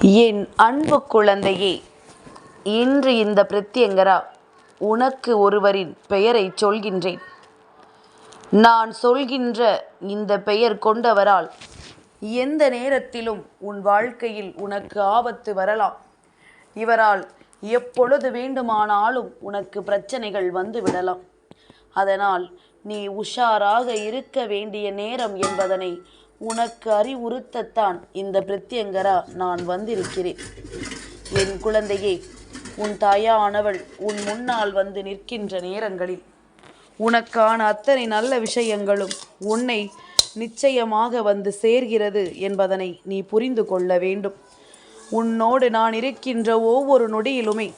என் அன்பு குழந்தையே இன்று இந்த பிரத்யங்கரா உனக்கு ஒருவரின் பெயரைச் சொல்கின்றேன். நான் சொல்கின்ற இந்த பெயர் கொண்டவரால் எந்த நேரத்திலும் உன் வாழ்க்கையில் உனக்கு ஆபத்து வரலாம். இவரால் எப்பொழுது வேண்டுமானாலும் உனக்கு பிரச்சனைகள் வந்து விடலாம். அதனால் நீ உஷாராக இருக்க வேண்டிய நேரம் என்பதனை உனக்கு அறிவுறுத்தத்தான் இந்த பிரத்யங்கரா நான் வந்திருக்கிறேன். என் குழந்தையே உன் தாயானவள் உன் முன்னால் வந்து நிற்கின்ற நேரங்களில் உனக்கான அத்தனை நல்ல விஷயங்களும் உன்னை நிச்சயமாக வந்து சேர்கிறது என்பதனை நீ புரிந்து கொள்ள வேண்டும். உன்னோடு நான் இருக்கின்ற ஒவ்வொரு நொடியிலுமே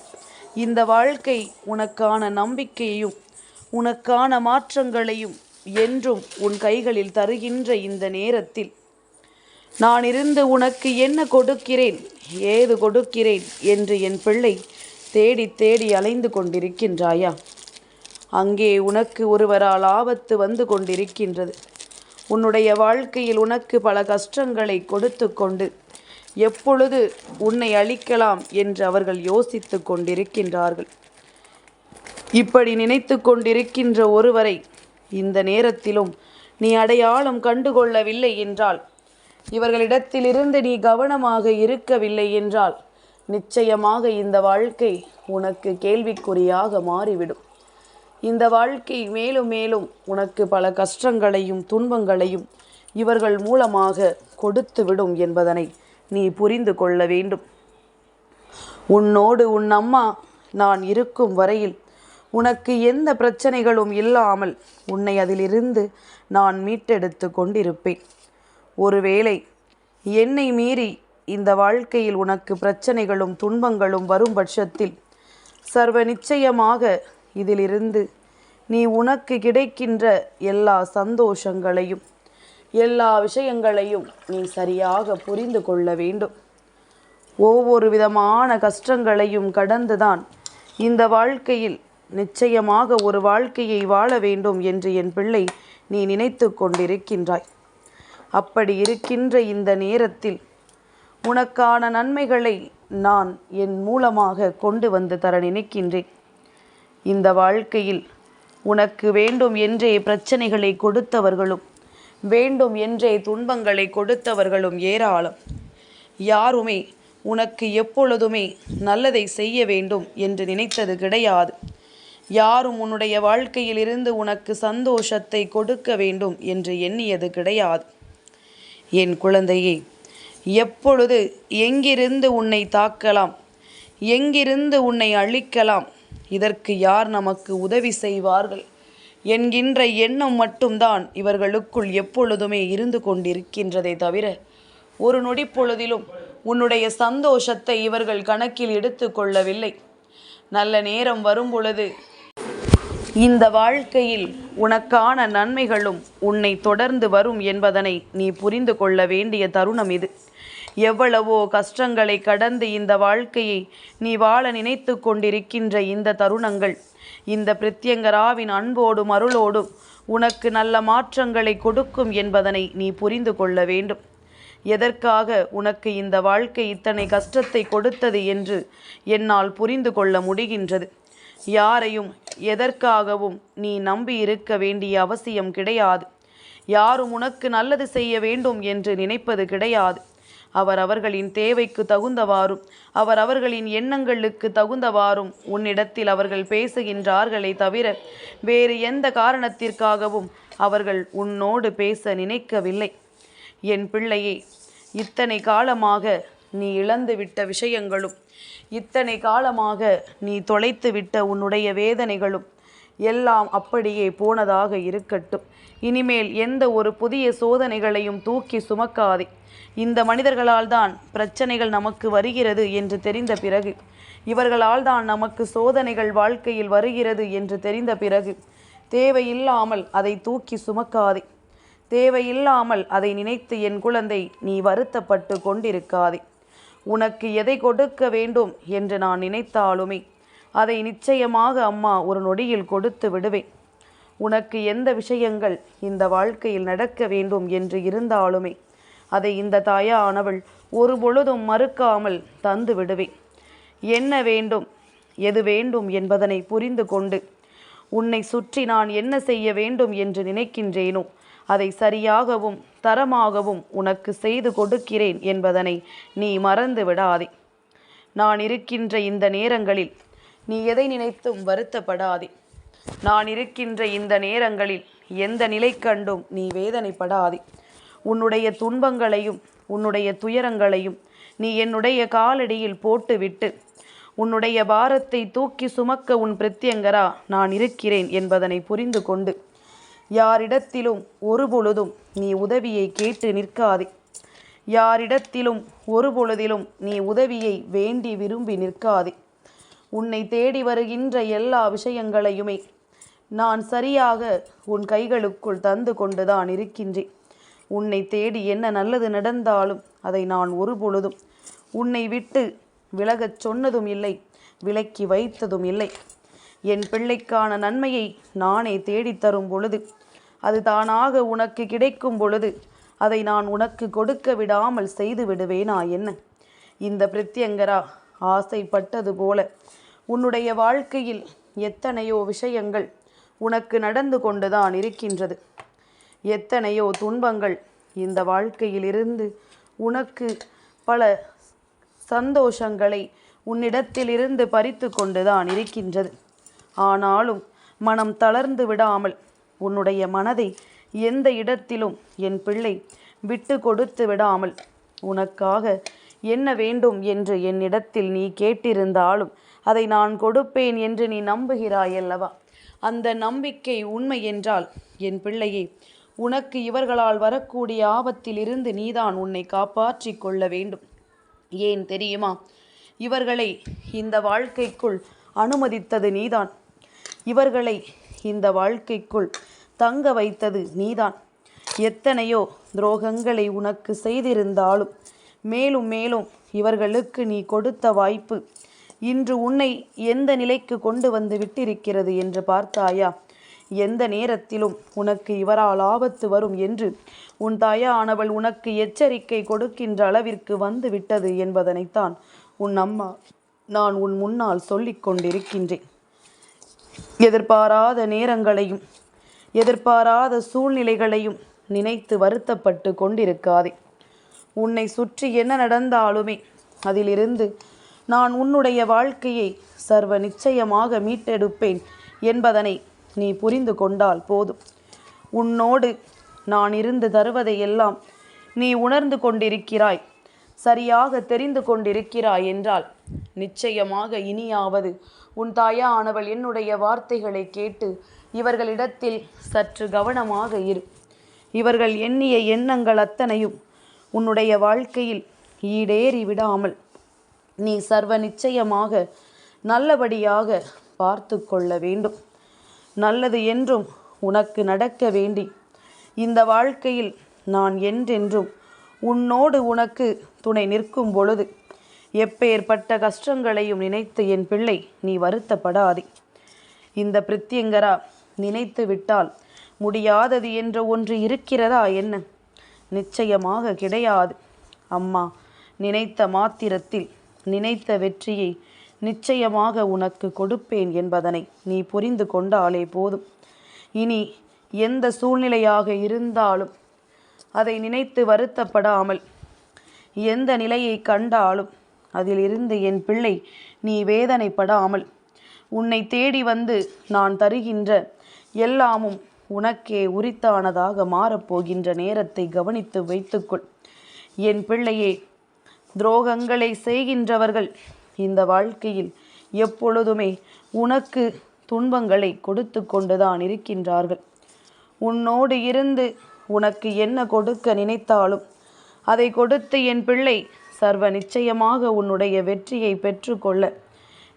இந்த வாழ்க்கை உனக்கான நம்பிக்கையையும் உனக்கான மாற்றங்களையும் என்றும் உன் கைகளில் தருகின்ற இந்த நேரத்தில் நான் இருந்து உனக்கு என்ன கொடுக்கிறேன்? ஏது கொடுக்கிறேன்? என்று என் பிள்ளை தேடி தேடி அலைந்து கொண்டிருக்கின்றாயா? அங்கே உனக்கு ஒருவரால் ஆபத்து வந்து கொண்டிருக்கின்றது. உன்னுடைய வாழ்க்கையில் உனக்கு பல கஷ்டங்களை கொடுத்து கொண்டு எப்பொழுது உன்னை அழிக்கலாம் என்று அவர்கள் யோசித்து கொண்டிருக்கின்றார்கள். இப்படி நினைத்து கொண்டிருக்கின்ற ஒருவரை இந்த நேரத்திலும் நீ அடையாளம் கண்டுகொள்ளவில்லை என்றால் இவர்களிடத்திலிருந்து நீ கவனமாக இருக்கவில்லை என்றால் நிச்சயமாக இந்த வாழ்க்கை உனக்கு கேள்விக்குறியாக மாறிவிடும். இந்த வாழ்க்கை மேலும் மேலும் உனக்கு பல கஷ்டங்களையும் துன்பங்களையும் இவர்கள் மூலமாக கொடுத்துவிடும் என்பதனை நீ புரிந்து கொள்ள வேண்டும். உன்னோடு உன் அம்மா நான் இருக்கும் வரையில் உனக்கு எந்த பிரச்சனைகளும் இல்லாமல் உன்னை அதிலிருந்து நான் மீட்டெடுத்து கொண்டிருப்பேன். ஒருவேளை என்னை மீறி இந்த வாழ்க்கையில் உனக்கு பிரச்சனைகளும் துன்பங்களும் வரும் பட்சத்தில் சர்வ நிச்சயமாக இதிலிருந்து நீ உனக்கு கிடைக்கின்ற எல்லா சந்தோஷங்களையும் எல்லா விஷயங்களையும் நீ சரியாக புரிந்து கொள்ள வேண்டும். ஒவ்வொரு விதமான கஷ்டங்களையும் கடந்துதான் இந்த வாழ்க்கையில் நிச்சயமாக ஒரு வாழ்க்கையை வாழ வேண்டும் என்று என் பிள்ளை நீ நினைத்து கொண்டிருக்கின்றாய். அப்படி இருக்கின்ற இந்த நேரத்தில் உனக்கான நன்மைகளை நான் என் மூலமாக கொண்டு வந்து தர நினைக்கின்றேன். இந்த வாழ்க்கையில் உனக்கு வேண்டும் என்றே பிரச்சனைகளை கொடுத்தவர்களும் வேண்டும் என்றே துன்பங்களை கொடுத்தவர்களும் ஏராளம். யாருமே உனக்கு எப்பொழுதுமே நல்லதை செய்ய வேண்டும் என்று நினைத்தது கிடையாது. யாரும் உன்னுடைய வாழ்க்கையிலிருந்து உனக்கு சந்தோஷத்தை கொடுக்க வேண்டும் என்று எண்ணியது கிடையாது. என் குழந்தையே எப்பொழுது எங்கிருந்து உன்னை தாக்கலாம் எங்கிருந்து உன்னை அழிக்கலாம் இதற்கு யார் நமக்கு உதவி செய்வார்கள் என்கின்ற எண்ணம் மட்டும்தான் இவர்களுக்குள் எப்பொழுதுமே இருந்து கொண்டிருக்கின்றதை தவிர ஒரு நொடி பொழுதிலும் உன்னுடைய சந்தோஷத்தை இவர்கள் கணக்கில் எடுத்து கொள்ளவில்லை. நல்ல நேரம் வரும் பொழுது இந்த வாழ்க்கையில் உனக்கான நன்மைகளும் உன்னை தொடர்ந்து வரும் என்பதனை நீ புரிந்து கொள்ள வேண்டிய தருணம் இது. எவ்வளவோ கஷ்டங்களை கடந்து இந்த வாழ்க்கையை நீ வாழ நினைத்து கொண்டிருக்கின்ற இந்த தருணங்கள் இந்த பிரத்யங்கராவின் அன்போடும் அருளோடும் உனக்கு நல்ல மாற்றங்களை கொடுக்கும் என்பதனை நீ புரிந்து கொள்ள வேண்டும். எதற்காக உனக்கு இந்த வாழ்க்கை இத்தனை கஷ்டத்தை கொடுத்தது என்று என்னால் புரிந்து கொள்ள முடிகின்றது? யாரையும் எதற்காகவும் நீ நம்பி இருக்க வேண்டிய அவசியம் கிடையாது. யாரும் உனக்கு நல்லது செய்ய வேண்டும் என்று நினைப்பது கிடையாது. அவர் அவர்களின் தேவைக்கு தகுந்தவாறும் அவர் அவர்களின் எண்ணங்களுக்கு தகுந்தவாறும் உன்னிடத்தில் அவர்கள் பேசுகின்றார்களே தவிர வேறு எந்த காரணத்திற்காகவும் அவர்கள் உன்னோடு பேச நினைக்கவில்லை. என் பிள்ளையே இத்தனை காலமாக நீ இழந்து விட்ட விஷயங்களும் இத்தனை காலமாக நீ தொலைத்து விட்ட உன்னுடைய வேதனைகளும் எல்லாம் அப்படியே போனதாக இருக்கட்டும். இனிமேல் எந்த ஒரு புதிய சோதனைகளையும் தூக்கி சுமக்காதே. இந்த மனிதர்களால் தான் பிரச்சனைகள் நமக்கு வருகிறது என்று தெரிந்த பிறகு இவர்களால் தான் நமக்கு சோதனைகள் வாழ்க்கையில் வருகிறது என்று தெரிந்த பிறகு தேவையில்லாமல் அதை தூக்கி சுமக்காதே. தேவையில்லாமல் அதை நினைத்து என் குழந்தை நீ வருத்தப்பட்டு கொண்டிருக்காதே. உனக்கு எதை கொடுக்க வேண்டும் என்று நான் நினைத்தாலுமே அதை நிச்சயமாக அம்மா ஒரு நொடியில் கொடுத்து விடுவேன். உனக்கு எந்த விஷயங்கள் இந்த வாழ்க்கையில் நடக்க வேண்டும் என்று இருந்தாலுமே அதை இந்த தாயானவள் ஒரு பொழுதும் மறுக்காமல் தந்து விடுவேன். என்ன வேண்டும் எது வேண்டும் என்பதனை புரிந்து கொண்டு உன்னை சுற்றி நான் என்ன செய்ய வேண்டும் என்று நினைக்கின்றேனோ அதை சரியாகவும் தரமாகவும் உனக்கு செய்து கொடுக்கிறேன் என்பதனை நீ மறந்து விடாதே. நான் இருக்கின்ற இந்த நேரங்களில் நீ எதை நினைத்தும் வருத்தப்படாதே. நான் இருக்கின்ற இந்த நேரங்களில் எந்த நிலை கண்டும் நீ வேதனைப்படாதே. உன்னுடைய துன்பங்களையும் உன்னுடைய துயரங்களையும் நீ என்னுடைய காலடியில் போட்டுவிட்டு உன்னுடைய பாரத்தை தூக்கி சுமக்க உன் பிரத்யங்கரா நான் இருக்கிறேன் என்பதனை புரிந்து கொண்டு யாரிடத்திலும் ஒரு பொழுதும் நீ உதவியை கேட்டு நிற்காதே. யாரிடத்திலும் ஒரு பொழுதிலும் நீ உதவியை வேண்டி விரும்பி நிற்காதே. உன்னை தேடி வருகின்ற எல்லா விஷயங்களையுமே நான் சரியாக உன் கைகளுக்குள் தந்து கொண்டுதான் இருக்கின்றேன். உன்னை தேடி என்ன நல்லது நடந்தாலும் அதை நான் ஒரு பொழுதும் உன்னை விட்டு விலகச் சொன்னதும் இல்லை விலக்கி வைத்ததும் இல்லை. என் பிள்ளைக்கான நன்மையை நானே தேடித்தரும் பொழுது அது தானாக உனக்கு கிடைக்கும் பொழுது அதை நான் உனக்கு கொடுக்க விடாமல் செய்து விடுவேனா என்ன? இந்த பிரத்யங்கரா ஆசைப்பட்டது போல உன்னுடைய வாழ்க்கையில் எத்தனையோ விஷயங்கள் உனக்கு நடந்து கொண்டுதான் இருக்கின்றது. எத்தனையோ துன்பங்கள் இந்த வாழ்க்கையிலிருந்து உனக்கு பல சந்தோஷங்களை உன்னிடத்திலிருந்து பறித்து கொண்டுதான் இருக்கின்றது. ஆனாலும் மனம் தளர்ந்து விடாமல் உன்னுடைய மனதை எந்த இடத்திலும் என் பிள்ளை விட்டு கொடுத்து விடாமல் உனக்காக என்ன வேண்டும் என்று என்னிடத்தில் நீ கேட்டிருந்தாலும் அதை நான் கொடுப்பேன் என்று நீ நம்புகிறாயல்லவா? அந்த நம்பிக்கை உண்மை என்றால் என் பிள்ளையே உனக்கு இவர்களால் வரக்கூடிய ஆபத்திலிருந்து நீதான் உன்னை காப்பாற்றிக் கொள்ள வேண்டும். ஏன் தெரியுமா? இவர்களை இந்த வாழ்க்கைக்குள் அனுமதித்தது நீதான். இவர்களை இந்த வாழ்க்கைக்குள் தங்க வைத்தது நீதான். எத்தனையோ துரோகங்களை உனக்கு செய்திருந்தாலும் மேலும் மேலும் இவர்களுக்கு நீ கொடுத்த வாய்ப்பு இன்று உன்னை எந்த நிலைக்கு கொண்டு வந்து விட்டிருக்கிறது என்று பார்த்தாயா? எந்த நேரத்திலும் உனக்கு இவரால் ஆபத்து வரும் என்று உன் தாயானவள் உனக்கு எச்சரிக்கை கொடுக்கின்ற அளவிற்கு வந்து விட்டது என்பதனைத்தான் உன் அம்மா நான் உன் முன்னால் சொல்லிக் கொண்டிருக்கின்றேன். எதிர்பாராத நேரங்களையும் எதிர்பாராத சூழ்நிலைகளையும் நினைத்து வருத்தப்பட்டு கொண்டிருக்காதே. உன்னை சுற்றி என்ன நடந்தாலுமே அதிலிருந்து நான் உன்னுடைய வாழ்க்கையை சர்வ நிச்சயமாக மீட்டெடுப்பேன் என்பதனை நீ புரிந்து கொண்டால் போதும். உன்னோடு நான் இருந்து தருவதையெல்லாம் நீ உணர்ந்து கொண்டிருக்கிறாய் சரியாக தெரிந்து கொண்டிருக்கிறாய் என்றால் நிச்சயமாக இனியாவது. உன் தாயானவள் என்னுடைய வார்த்தைகளை கேட்டு இவர்களிடத்தில் சற்று கவனமாக இரு. இவர்கள் எண்ணிய எண்ணங்கள் அத்தனையும் உன்னுடைய வாழ்க்கையில் ஈடேறி விடாமல் நீ சர்வ நிச்சயமாக நல்லபடியாக பார்த்து கொள்ள வேண்டும். நல்லது என்றும் உனக்கு நடக்க வேண்டி. இந்த வாழ்க்கையில் நான் என்றென்றும் உன்னோடு உனக்கு துணை நிற்கும் பொழுது எப்பேற்பட்ட கஷ்டங்களையும் நினைத்து என் பிள்ளை நீ வருத்தப்படாதே. இந்த பிரித்தியங்கரா நினைத்து விட்டால் முடியாதது என்ற ஒன்று இருக்கிறதா என்ன? நிச்சயமாக கிடையாது. அம்மா நினைத்த மாத்திரத்தில் நினைத்த வெற்றியை நிச்சயமாக உனக்கு கொடுப்பேன் என்பதனை நீ புரிந்து கொண்டாலே போதும். இனி எந்த சூழ்நிலையாக இருந்தாலும் அதை நினைத்து வருத்தப்படாமல் எந்த நிலையை கண்டாலும் அதிலிருந்து என் பிள்ளை நீ வேதனைப்படாமல் உன்னை தேடி வந்து நான் தருகின்ற எல்லாமும் உனக்கே உரித்தானதாக மாறப்போகின்ற நேரத்தை கவனித்து வைத்துக்கொள். என் பிள்ளையே துரோகங்களை செய்கின்றவர்கள் இந்த வாழ்க்கையில் எப்பொழுதுமே உனக்கு துன்பங்களை கொடுத்து கொண்டுதான் இருக்கின்றார்கள். உன்னோடு இருந்து உனக்கு என்ன கொடுக்க நினைத்தாலும் அதை கொடுத்து என் பிள்ளை சர்வ நிச்சயமாக உன்னுடைய வெற்றியை பெற்றுக்கொள்ள.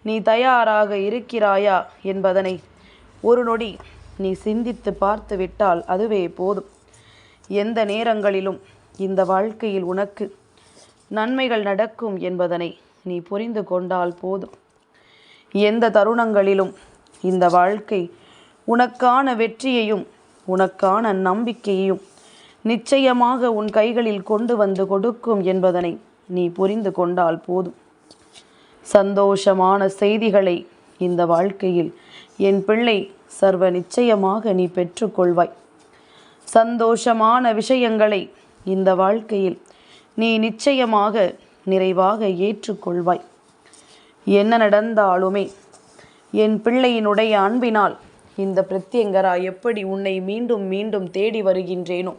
நீ தயாராக இருக்கிறாயா என்பதனை ஒரு நொடி நீ சிந்தித்து பார்த்து விட்டால் அதுவே போதும். எந்த நேரங்களிலும் இந்த வாழ்க்கையில் உனக்கு நன்மைகள் நடக்கும் என்பதனை நீ புரிந்து கொண்டால் போதும். எந்த தருணங்களிலும் இந்த வாழ்க்கை உனக்கான வெற்றியையும் உனக்கான நம்பிக்கையையும் நிச்சயமாக உன் கைகளில் கொண்டு வந்து கொடுக்கும் என்பதனை நீ புரிந்து கொண்டால் போதும். சந்தோஷமான செய்திகளை இந்த வாழ்க்கையில் என் பிள்ளை சர்வ நிச்சயமாக நீ பெற்றுக்கொள்வாய் சந்தோஷமான விஷயங்களை இந்த வாழ்க்கையில் நீ நிச்சயமாக நிறைவாக ஏற்றுக்கொள்வாய் என்ன நடந்தாலுமே என் பிள்ளையினுடைய அன்பினால் இந்த பிரத்யங்கரா எப்படி உன்னை மீண்டும் மீண்டும் தேடி வருகின்றேனோ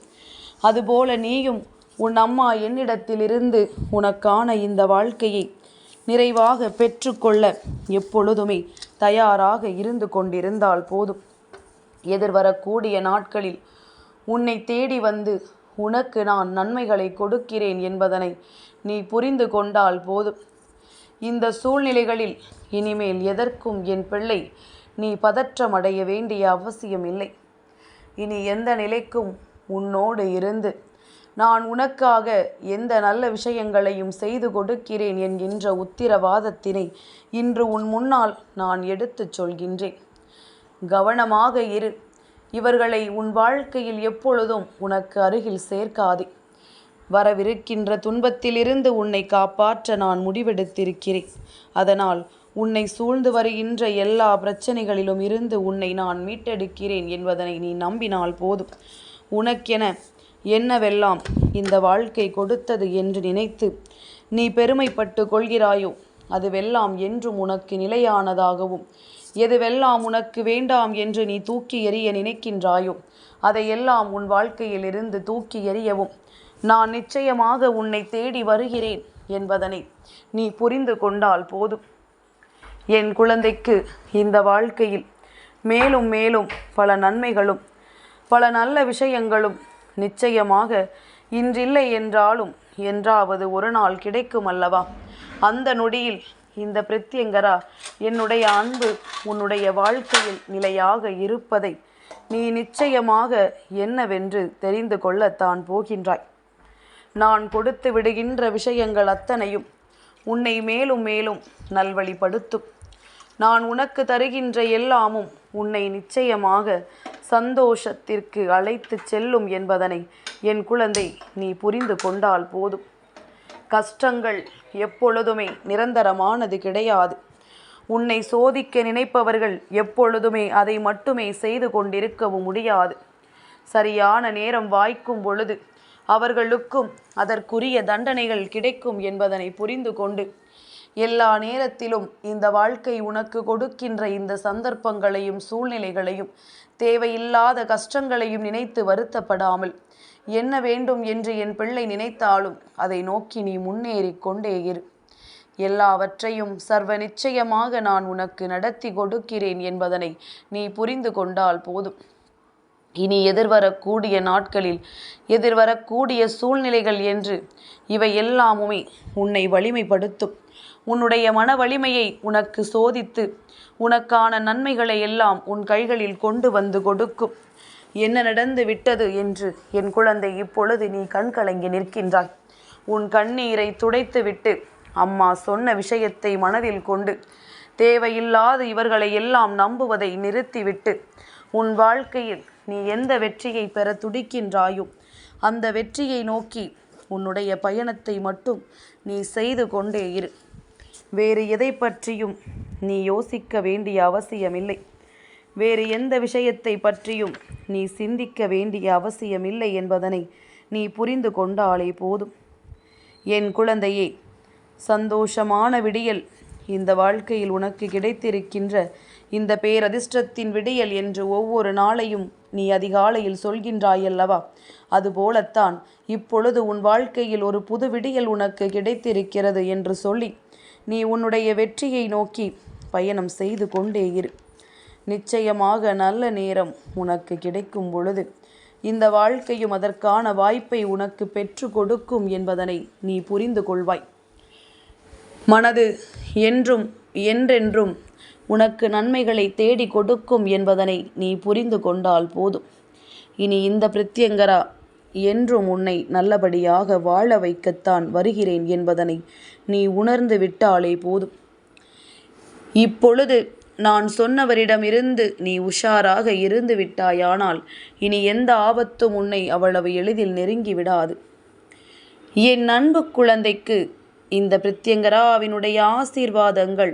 அதுபோல நீயும் உன் அம்மா என்னிடத்திலிருந்து உனக்கான இந்த வாழ்க்கையை நிறைவாக பெற்றுக்கொள்ள எப்பொழுதுமே தயாராக இருந்து கொண்டிருந்தால் போதும். எதிர்வரக்கூடிய நாட்களில் உன்னை தேடி வந்து உனக்கு நான் நன்மைகளை கொடுக்கிறேன் என்பதனை நீ புரிந்து கொண்டால் போதும். இந்த சூழ்நிலைகளில் இனிமேல் எதற்கும் என் பிள்ளை நீ பதற்றமடைய வேண்டிய அவசியம் இல்லை இனி எந்த நிலைக்கும் உன்னோடு இருந்து நான் உனக்காக எந்த நல்ல விஷயங்களையும் செய்து கொடுக்கிறேன் என்கின்ற உத்திரவாதத்தினை இன்று உன் முன்னால் நான் எடுத்துச் சொல்கின்றேன். கவனமாக இரு. இவர்களை உன் வாழ்க்கையில் எப்பொழுதும் உனக்கு அருகில் சேர்க்காதே. வரவிருக்கின்ற துன்பத்திலிருந்து உன்னை காப்பாற்ற நான் முடிவெடுத்திருக்கிறேன். அதனால் உன்னை சூழ்ந்து வருகின்ற எல்லா பிரச்சனைகளிலும் இருந்து உன்னை நான் மீட்டெடுக்கிறேன் என்பதனை நீ நம்பினால் போதும். உனக்கென என்னவெல்லாம் இந்த வாழ்க்கை கொடுத்தது என்று நினைத்து நீ பெருமைப்பட்டு கொள்கிறாயோ? அதுவெல்லாம் என்றும் உனக்கு நிலையானதாகவும் எதுவெல்லாம் உனக்கு வேண்டாம் என்று நீ தூக்கி எறிய நினைக்கின்றாயோ அதையெல்லாம் உன் வாழ்க்கையில் இருந்து தூக்கி எறியவும் நான் நிச்சயமாக உன்னை தேடி வருகிறேன் என்பதனை நீ புரிந்து கொண்டால் போதும். என் குழந்தைக்கு இந்த வாழ்க்கையில் மேலும் மேலும் பல நன்மைகளும் பல நல்ல விஷயங்களும் நிச்சயமாக இன்றில்லை என்றாலும் என்றாவது ஒரு நாள் கிடைக்கும் அல்லவா? அந்த நொடியில் இந்த பிரத்யங்கரா என்னுடைய அன்பு உன்னுடைய வாழ்க்கையில் நிலையாக இருப்பதை நீ நிச்சயமாக என்னவென்று தெரிந்து கொள்ளத்தான் போகின்றாய். நான் கொடுத்து விடுகின்ற விஷயங்கள் அத்தனையும் உன்னை மேலும் மேலும் நல்வழிப்படுத்தும். நான் உனக்கு தருகின்ற எல்லாமும் உன்னை நிச்சயமாக சந்தோஷத்திற்கு அழைத்து செல்லும் என்பதனை என் குழந்தை நீ புரிந்து கொண்டால் போதும். கஷ்டங்கள் எப்பொழுதுமே நிரந்தரமானது கிடையாது. உன்னை சோதிக்க நினைப்பவர்கள் எப்பொழுதுமே அதை மட்டுமே செய்து கொண்டிருக்கவும் முடியாது. சரியான நேரம் வாய்க்கும் பொழுது அவர்களுக்கும் அதற்குரிய தண்டனைகள் கிடைக்கும் என்பதனை புரிந்து கொண்டு எல்லா நேரத்திலும் இந்த வாழ்க்கை உனக்கு கொடுக்கின்ற இந்த சந்தர்ப்பங்களையும் சூழ்நிலைகளையும் தேவையில்லாத கஷ்டங்களையும் நினைத்து வருத்தப்படாமல் என்ன வேண்டும் என்று என் பிள்ளை நினைத்தாலும் அதை நோக்கி நீ முன்னேறி கொண்டே இரு. எல்லாவற்றையும் சர்வ நிச்சயமாக நான் உனக்கு நடத்தி கொடுக்கிறேன் என்பதனை நீ புரிந்து கொண்டால் போதும். இனி எதிர்வரக்கூடிய நாட்களில் எதிர்வரக்கூடிய சூழ்நிலைகள் என்று இவை எல்லாமுமே உன்னை வலிமைப்படுத்தும். உன்னுடைய மன வலிமையை உனக்கு சோதித்து உனக்கான நன்மைகளை எல்லாம் உன் கைகளில் கொண்டு வந்து கொடுக்கும். என்ன நடந்து விட்டது என்று என் குழந்தை இப்பொழுது நீ கண் கலங்கி நிற்கின்றாய் உன் கண்ணீரை துடைத்துவிட்டு அம்மா சொன்ன விஷயத்தை மனதில் கொண்டு தேவையில்லாத இவர்களை எல்லாம் நம்புவதை நிறுத்திவிட்டு உன் வாழ்க்கையில் நீ எந்த வெற்றியை பெற துடிக்கின்றாயோ அந்த வெற்றியை நோக்கி உன்னுடைய பயணத்தை மட்டும் நீ செய்து கொண்டே இரு. வேறு எதை பற்றியும் நீ யோசிக்க வேண்டிய அவசியமில்லை. வேறு எந்த விஷயத்தை பற்றியும் நீ சிந்திக்க வேண்டிய அவசியமில்லை என்பதனை நீ புரிந்து கொண்டாலே போதும். என் குழந்தையே சந்தோஷமான விடியல் இந்த வாழ்க்கையில் உனக்கு கிடைத்திருக்கின்ற இந்த பேரதிர்ஷ்டத்தின் விடியல் என்று ஒவ்வொரு நாளையும் நீ அதிகாலையில் சொல்கின்றாயல்லவா? அதுபோலத்தான் இப்பொழுது உன் வாழ்க்கையில் ஒரு புது விடியல் உனக்கு கிடைத்திருக்கிறது என்று சொல்லி நீ உன்னுடைய வெற்றியை நோக்கி பயணம் செய்து கொண்டே இரு. நிச்சயமாக நல்ல நேரம் உனக்கு கிடைக்கும் பொழுது இந்த வாழ்க்கையும் அதற்கான வாய்ப்பை உனக்கு பெற்று கொடுக்கும் என்பதனை நீ புரிந்து கொள்வாய். மனது என்றும் என்றென்றும் உனக்கு நன்மைகளை தேடி கொடுக்கும் என்பதனை நீ புரிந்து கொண்டால் போதும். இனி இந்த பிரத்யங்கரா என்றும் உன்னை நல்லபடியாக வாழ வைக்கத்தான் வருகிறேன் என்பதனை நீ உணர்ந்து விட்டாலே போதும். இப்பொழுது நான் சொன்னவரிடமிருந்து நீ உஷாராக இருந்து விட்டாயானால் இனி எந்த ஆபத்தும் உன்னை அவ்வளவு எளிதில் நெருங்கி விடாது. என் அன்பு குழந்தைக்கு இந்த பிரித்யங்கராவினுடைய ஆசீர்வாதங்கள்